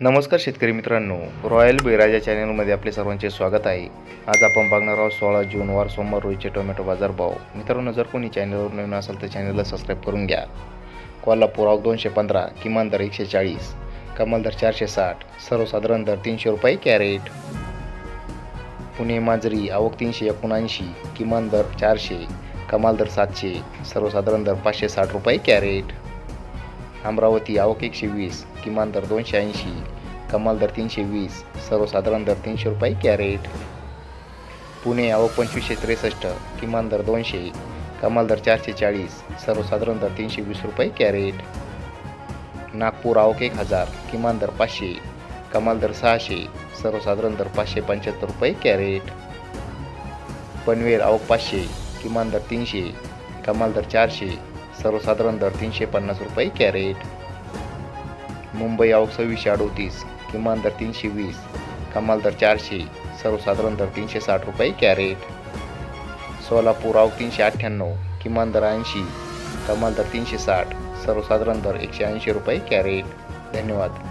नमस्कार शेतकरी मित्रांनो. रॉयल बेराजा चॅनलमध्ये आपले सर्वांचे स्वागत आहे. आज आपण बघणार आहोत सोळा जून वार सोमवार रोजचे टोमॅटो बाजारभाव मित्रांनो जर कोणी चॅनलवर नवीन असेल तर चॅनलला सबस्क्राईब करून घ्या. कोल्हापूर आव दोनशे पंधरा किमान दर एकशे चाळीस कमाल दर चारशे साठ सर्वसाधारण दर तीनशे रुपये कॅरेट. पुणे मांजरी आवक तीनशे एकोणऐंशी किमान दर चारशे कमाल दर सातशे सर्वसाधारण दर पाचशे साठ रुपये कॅरेट. अमरावती आवक एकशे वीस किमान दर दोनशे ऐंशी कमाल दर तीनशे वीस सर्वसाधारण दर तीनशे रुपये कॅरेट. पुणे आवक पंचवीसशे त्रेसष्ट किमान दर दोनशे कमाल दर चारशे चाळीस सर्वसाधारण दर तीनशे वीस रुपये कॅरेट. नागपूर आवक एक हजार किमान दर पाचशे कमाल दर सहाशे सर्वसाधारण दर पाचशे पंच्याहत्तर रुपये कॅरेट. पनवेल आवक पाचशे किमान दर तीनशे कमाल दर चारशे सर्वसाधारण दर तीनशे पन्नास रुपये कॅरेट. मुंबई आवक सव्वीसशे अडोतीस किमान दर तीनशे वीस कमाल दर चारशे सर्वसाधारण दर तीनशे साठ रुपये कॅरेट. सोलापूर आवक तीनशे अठ्ठ्याण्णव किमान दर ऐंशी कमाल दर तीनशे साठ सर्वसाधारण दर एकशे ऐंशी रुपये कॅरेट. धन्यवाद.